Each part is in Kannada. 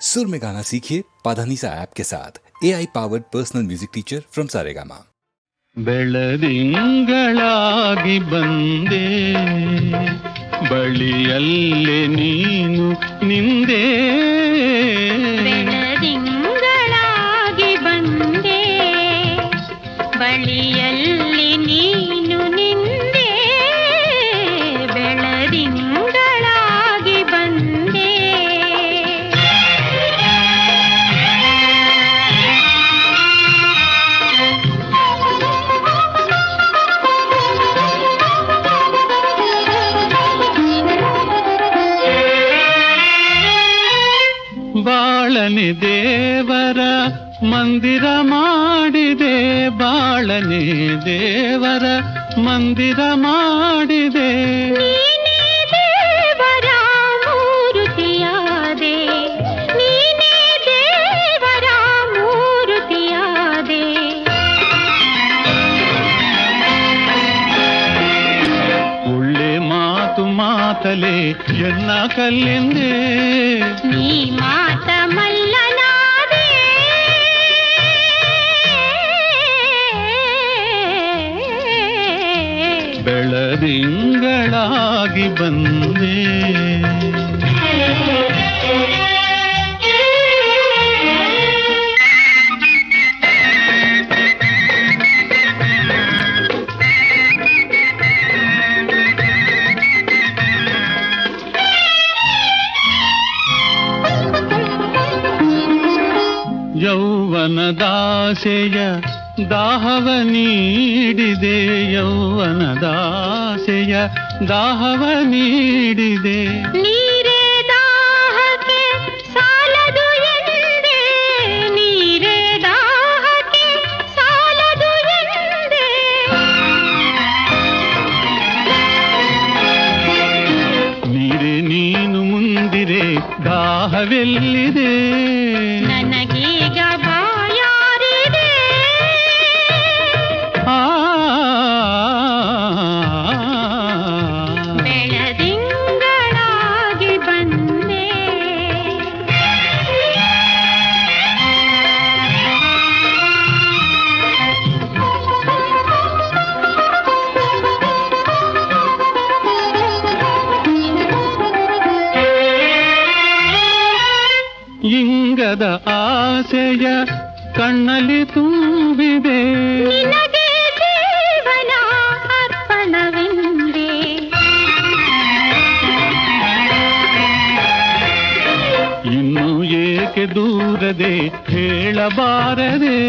सुर में गाना सीखिए पाधानीसा ऐप के साथ A I powered personal music teacher from Saregama ಬೆಳದಿಂಗಳಾಗಿ ಬಂದೆ ಬಳಿಯಲ್ಲೇ ನೀನು ನಿಂದೆ ಬೆಳದಿಂಗಳಾಗಿ ಬಂದೆ ಬಳಿಯಲ್ಲಿ ನೀನು ಬಾಳನೆ ದೇವರ ಮಂದಿರ ಮಾಡಿದೆ ಬಾಳನೆ ದೇವರ ಮಂದಿರ ಮಾಡಿದೆ. ಮಾತಲೆ ಎನ್ನ ಕಲ್ಲೆಂದೇ. ನೀ ಮಾತ ಮಲ್ಲನಾದೆ. ಬೆಳದಿಂಗಳಾಗಿ ಬಂದೆ. ಯೌವನದಾಸೆಯ ದಾಹವ ನೀಡಿದೆ ಯೌವನದಾಸೆಯ ದಾಹವ ನೀಡಿದೆ. ನೀರೇ ದಾಹಕ್ಕೆ ಸಾಲದು ಎಂದೆ ನೀರೇ ದಾಹಕ್ಕೆ ಸಾಲದು ಎಂದೆ. ನೀರೆ ನೀನು ಮುಂದಿರೆ ದಾಹವೆಲ್ಲಿದೆ? ನನಗೀಗ ಇಂಗದ ಆಸೆಯ ಕಣ್ಣಲ್ಲಿ ತುಂಬಿದೆ. ನಿನಗೆ ಜೀವನ ಅರ್ಪಣವೆಂದೆ. ಇನ್ನು ಏಕೆ ದೂರದೆ ಹೇಳಬಾರದೆ?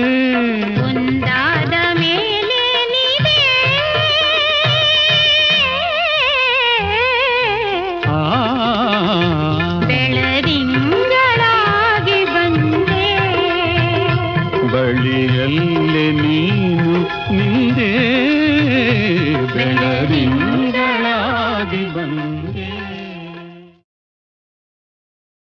ಬಳಿಯಲ್ಲೇ ನೀನು ನಿಂದೆ ಬೆಳದಿಂಗಳಾಗಿ